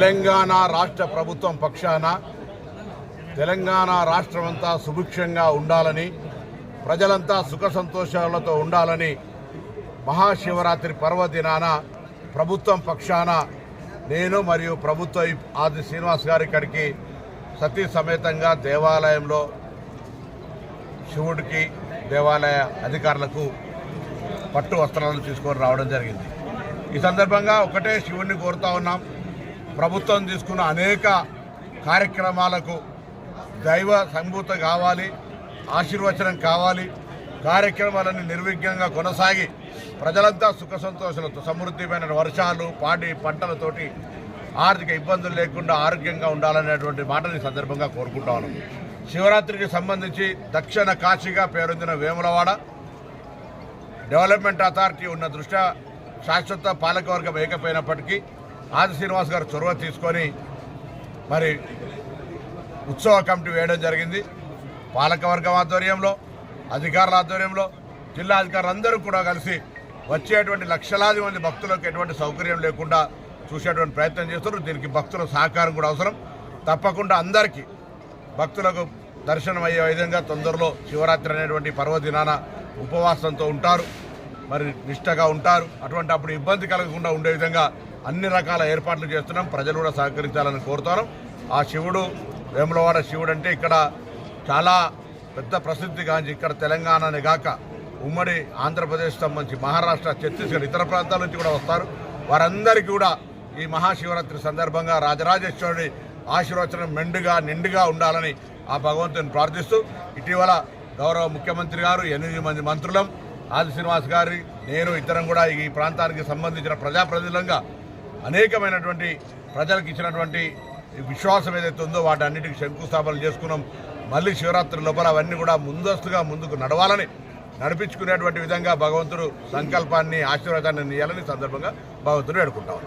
తెలంగాణ రాష్ట్ర ప్రభుత్వం పక్షాన తెలంగాణ రాష్ట్రమంతా సుభిక్షంగా ఉండాలని ప్రజలంతా సుఖ సంతోషాలతో ఉండాలని మహాశివరాత్రి పర్వదినాన ప్రభుత్వం పక్షాన నేను మరియు ప్రభుత్వ ఆది శ్రీనివాస్ గారి ఇక్కడికి సతీ సమేతంగా దేవాలయంలో శివుడికి దేవాలయ అధికారులకు పట్టు వస్త్రాలను తీసుకొని రావడం జరిగింది. ఈ సందర్భంగా ఒకటే శివుణ్ణి కోరుతా ఉన్నాం. ప్రభుత్వం తీసుకున్న అనేక కార్యక్రమాలకు దైవ సంభూత కావాలి ఆశీర్వచనం కావాలి కార్యక్రమాలన్నీ నిర్విఘ్నంగా కొనసాగి ప్రజలంతా సుఖ సంతోషాలతో సమృద్ధిమైన వర్షాలు పాడి పంటలతోటి ఆర్థిక ఇబ్బందులు లేకుండా ఆరోగ్యంగా ఉండాలనేటువంటి మాటని సందర్భంగా కోరుకుంటాను శివరాత్రికి సంబంధించి దక్షిణ కాశీగా పేరొందిన వేములవాడ డెవలప్మెంట్ అథారిటీ ఉన్న దృష్ట్యా శాశ్వత పాలకవర్గం ఏకపోయినప్పటికీ ఆది శ్రీనివాస్ గారు చొరవ తీసుకొని మరి ఉత్సవ కమిటీ వేయడం జరిగింది. పాలకవర్గం ఆధ్వర్యంలో అధికారుల ఆధ్వర్యంలో జిల్లా అధికారులందరూ కూడా కలిసి వచ్చేటువంటి లక్షలాది మంది భక్తులకు ఎటువంటి సౌకర్యం లేకుండా చూసేటువంటి ప్రయత్నం చేస్తున్నారు దీనికి భక్తుల సహకారం కూడా అవసరం. తప్పకుండా అందరికీ భక్తులకు దర్శనం అయ్యే విధంగా తొందరలో శివరాత్రి అనేటువంటి పర్వదినాన ఉపవాసంతో ఉంటారు. మరి నిష్టగా ఉంటారు. అటువంటి అప్పుడు ఇబ్బంది కలగకుండా ఉండే విధంగా అన్ని రకాల ఏర్పాట్లు చేస్తున్నాం. ప్రజలు కూడా సహకరించాలని కోరుతున్నాం ఆ శివుడు వేములవాడ శివుడు అంటే ఇక్కడ చాలా పెద్ద ప్రసిద్ధిగాంచి ఇక్కడ తెలంగాణనే గాక ఉమ్మడి ఆంధ్రప్రదేశ్ సంబంధించి మహారాష్ట్ర ఛత్తీస్గఢ్ ఇతర ప్రాంతాల నుంచి కూడా వస్తారు. వారందరికీ కూడా ఈ మహాశివరాత్రి సందర్భంగా రాజరాజేశ్వరుడి ఆశీర్వచనం మెండుగా నిండుగా ఉండాలని ఆ భగవంతుని ప్రార్థిస్తూ ఇటీవల గౌరవ ముఖ్యమంత్రి గారు ఎనిమిది మంది మంత్రులం ఆది శ్రీనివాస్ గారి నేను ఇద్దరం కూడా ఈ ప్రాంతానికి సంబంధించిన ప్రజాప్రతినిధులంగా అనేకమైనటువంటి ప్రజలకు ఇచ్చినటువంటి విశ్వాసం ఏదైతే ఉందో వాటి అన్నిటికీ శంకుస్థాపనలు చేసుకున్నాం. మళ్ళీ శివరాత్రి లోపల అవన్నీ కూడా ముందస్తుగా ముందుకు నడవాలని నడిపించుకునేటువంటి విధంగా భగవంతుడు సంకల్పాన్ని ఆశీర్వాదాన్ని ఇవ్వాలని సందర్భంగా భగవంతుడు వేడుకుంటాం